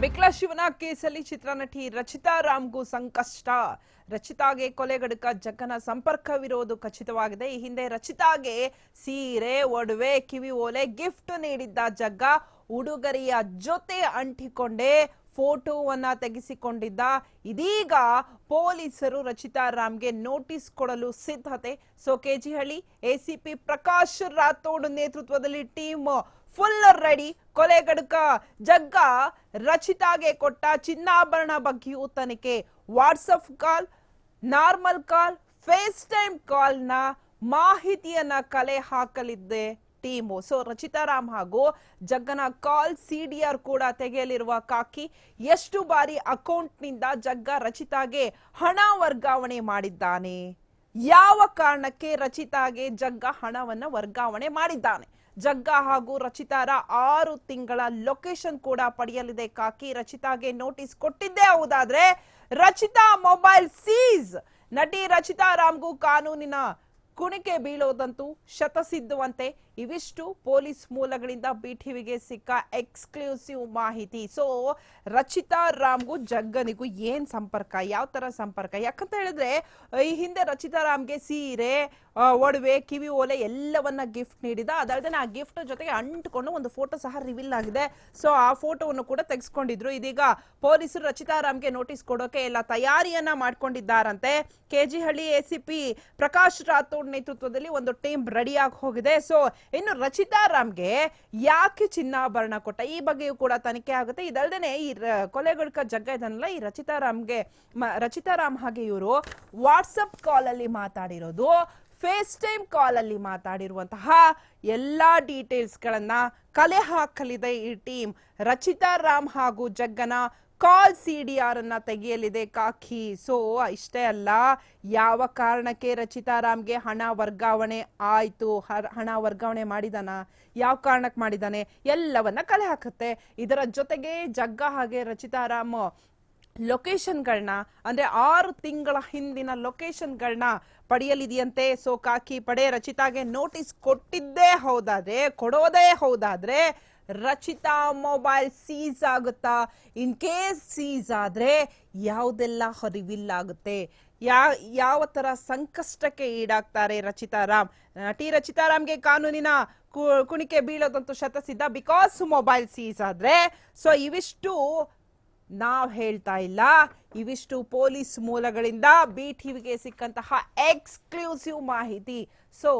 ಬಿಕ್ಲಾ ಶಿವನ ಕೇಸಲ್ಲಿ ಚಿತ್ರನಟಿ ರಚಿತಾ ರಾಮ್ಗೂ ಸಂಕಷ್ಟ. ರಚಿತಾಗೆ ಕೊಲೆಗಡಕ ಜಗ್ಗನ ಸಂಪರ್ಕವಿರೋದು ಖಚಿತವಾಗಿದೆ. ಈ ಹಿಂದೆ ರಚಿತಾಗೆ ಸೀರೆ, ಒಡವೆ, ಕಿವಿ ಓಲೆ, ಗಿಫ್ಟ್ ನೀಡಿದ್ದ ಜಗ್ಗ ಉಡುಗೊರೆಯ ಜೊತೆ ಅಂಟಿಕೊಂಡೇ ಫೋಟೋವನ್ನ ತೆಗೆಸಿಕೊಂಡಿದ್ದ. ಇದೀಗ ಪೊಲೀಸರು ರಚಿತಾ ರಾಮ್ಗೆ ನೋಟಿಸ್ ಕೊಡಲು ಸಿದ್ಧತೆ. ಸೊ, ಕೆಜಿಹಳ್ಳಿ, ಎಸಿಪಿ ಪ್ರಕಾಶ್ ರಾಥೋಡ್ ನೇತೃತ್ವದಲ್ಲಿ ಟೀಮ್ ಫುಲ್ ರೆಡಿ. ಕೊಲೆಗಡುಕ ಜಗ್ಗ ರಚಿತಾಗೆ ಕೊಟ್ಟ ಚಿನ್ನಾಭರಣ ಬಗ್ಗೆಯೂ ತನಿಖೆ. WhatsApp call, normal call FaceTime ಕಾಲ್ನ ಮಾಹಿತಿಯನ್ನ ಕಲೆ ಹಾಕಲಿದ್ದೆ ಟೀಮು. ಸೊ ರಚಿತಾರಾಮ್ ಹಾಗೂ ಜಗ್ಗನ ಕಾಲ್ ಸಿ ಡಿ ಆರ್ ಕೂಡ ತೆಗೆಯಲಿರುವ ಕಾಕಿ ಎಷ್ಟು ಬಾರಿ ಅಕೌಂಟ್ನಿಂದ ಜಗ್ಗ ರಚಿತಾಗೆ ಹಣ ವರ್ಗಾವಣೆ ಮಾಡಿದ್ದಾನೆ? ಯಾವ ಕಾರಣಕ್ಕೆ ರಚಿತಾಗೆ ಜಗ್ಗ ಹಣವನ್ನ ವರ್ಗಾವಣೆ ಮಾಡಿದ್ದಾನೆ? ಜಗ್ಗ ಹಾಗೂ ರಚಿತಾರ ಆರು ತಿಂಗಳ ಲೊಕೇಶನ್ ಕೂಡ ಪಡೆಯಲಿದೆ. ಕಾಕಿ ರಚಿತಾಗೆ ನೋಟಿಸ್ ಕೊಟ್ಟಿದ್ದೇ ಹೌದಾದ್ರೆ ರಚಿತಾ ಮೊಬೈಲ್ ಸೀಸ್! ನಟಿ ರಚಿತಾ ರಾಮ್ಗೂ ಕಾನೂನಿನ ಕುಣಿಕೆ ಬೀಳೋದಂತೂ ಶತಸಿದ್ಧವಂತೆ ಇವಿಷ್ಟು ಪೊಲೀಸ್ ಮೂಲಗಳಿಂದ ಬಿಟಿವಿಗೆ ಸಿಕ್ಕ ಎಕ್ಸ್ಕ್ಲೂಸಿವ್ ಮಾಹಿತಿ. ಸೊ ರಚಿತಾ, ರಾಮ್ಗೂ, ಜಗ್ಗನಿಗೂ ಏನ್ ಸಂಪರ್ಕ? ಯಾವ ತರ ಸಂಪರ್ಕ? ಯಾಕಂತ ಹೇಳಿದ್ರೆ, ಈ ಹಿಂದೆ ರಚಿತಾ ರಾಮ್ಗೆ ಸೀರೆ ಒಡವೆ, ಕಿವಿ ಓಲೆ ಎಲ್ಲವನ್ನ ಗಿಫ್ಟ್ ನೀಡಿದ. ಅದಲ್ಲದೆ ಆ ಗಿಫ್ಟ್ ಜೊತೆಗೆ ಅಂಟ್ಕೊಂಡು ಒಂದು ಫೋಟೋ ಸಹ ರಿವೀಲ್ ಆಗಿದೆ. ಸೊ ಆ ಫೋಟೋವನ್ನು ಕೂಡ ತೆಗೆಸ್ಕೊಂಡಿದ್ರು. ಇದೀಗ ಪೊಲೀಸರು ರಚಿತಾ ರಾಮ್ಗೆ ನೋಟಿಸ್ ಕೊಡೋಕೆ ಎಲ್ಲ ತಯಾರಿಯನ್ನ ಮಾಡ್ಕೊಂಡಿದ್ದಾರಂತೆ. ಕೆಜಿಹಳ್ಳಿ ಎಸಿಪಿ ಪ್ರಕಾಶ್ ರಾಥೋಡ್ ನೇತೃತ್ವದಲ್ಲಿ ಒಂದು ಟೀಮ್ ರೆಡಿಯಾಗಿ ಹೋಗಿದೆ. ಸೊ ಇನ್ನು ರಚಿತಾ ರಾಮ್ಗೆ ಯಾಕೆ ಚಿನ್ನಾಭರಣ ಕೊಟ್ಟ? ಈ ಬಗ್ಗೆಯೂ ಕೂಡ ತನಿಖೆ ಆಗುತ್ತೆ. ಇದಲ್ದೇನೆ ಈ ಕೊಲೆಗಡುಕ ಜಗ್ಗ ಇದನ್ನಲ್ಲ ಈ ರಚಿತಾ ರಾಮ್ಗೆ ರಚಿತಾ ರಾಮ್ ಹಾಗೆ ಇವರು ವಾಟ್ಸಪ್ ಕಾಲ್ ಅಲ್ಲಿ ಮಾತಾಡಿರೋದು ಫೇಸ್ ಟೈಮ್ ಕಾಲ್ ಅಲ್ಲಿ ಮಾತಾಡಿರುವಂತಹ ಎಲ್ಲಾ ಡೀಟೇಲ್ಸ್ ಗಳನ್ನ ಕಲೆ ಹಾಕಲಿದೆ ಈ ಟೀಮ್. ರಚಿತಾ ರಾಮ್ ಹಾಗೂ ಜಗ್ಗನ ಕಾಲ್ ಸಿ ಡಿ ಆರ್ ಅನ್ನ ತೆಗೆಯಲಿದೆ ಕಾಕಿ. ಸೊ, ಇಷ್ಟೇ ಅಲ್ಲ, ಯಾವ ಕಾರಣಕ್ಕೆ ರಚಿತಾರಾಮ್ಗೆ ಹಣ ವರ್ಗಾವಣೆ ಆಯಿತು? ಹಣ ವರ್ಗಾವಣೆ ಮಾಡಿದಾನ? ಯಾವ ಕಾರಣಕ್ಕೆ ಮಾಡಿದಾನೆ? ಎಲ್ಲವನ್ನ ಕಲೆ ಹಾಕುತ್ತೆ. ಇದರ ಜೊತೆಗೆ ಜಗ್ಗ ಹಾಗೆ ರಚಿತಾ ರಾಮ್ ಲೊಕೇಶನ್ಗಳನ್ನ ಅಂದ್ರೆ ಆರು ತಿಂಗಳ ಹಿಂದಿನ ಲೊಕೇಶನ್ಗಳನ್ನ ಪಡೆಯಲಿದೆಯಂತೆ ಸೊ ಕಾಕಿ ಪಡೆ ರಚಿತಾಗೆ ನೋಟಿಸ್ ಕೊಟ್ಟಿದ್ದೇ ಹೌದಾದ್ರೆ, ಕೊಡೋದೇ ಹೌದಾದ್ರೆ ರಚಿತಾ ಮೊಬೈಲ್ ಸೀಸ್ ಆಗುತ್ತಾ? ಇನ್ ಕೇಸ್ ಸೀಸ್ ಆದ್ರೆ ಯಾವುದೆಲ್ಲ ಹರಿವಿಲ್ ಆಗುತ್ತೆ? ಯಾ, ಯಾವ ತರ ಸಂಕಷ್ಟಕ್ಕೆ ಈಡಾಗ್ತಾರೆ ರಚಿತಾ ರಾಮ್? ನಟಿ ರಚಿತಾ ರಾಮ್ಗೆ ಕಾನೂನಿನ ಕುಣಿಕೆ ಬೀಳೋದಂತೂ ಶತಸಿದ್ಧ ಬಿಕಾಸ್ ಮೊಬೈಲ್ ಸೀಸ್ ಆದ್ರೆ. ಸೊ ಇವಿಷ್ಟು ನಾವ್ ಹೇಳ್ತಾ ಇಲ್ಲ. ಇವಿಷ್ಟು ಪೊಲೀಸ್ ಮೂಲಗಳಿಂದ ಬಿ ಟಿವಿಗೆ ಸಿಕ್ಕಂತಹ ಎಕ್ಸ್ಕ್ಲೂಸಿವ್ ಮಾಹಿತಿ. ಸೊ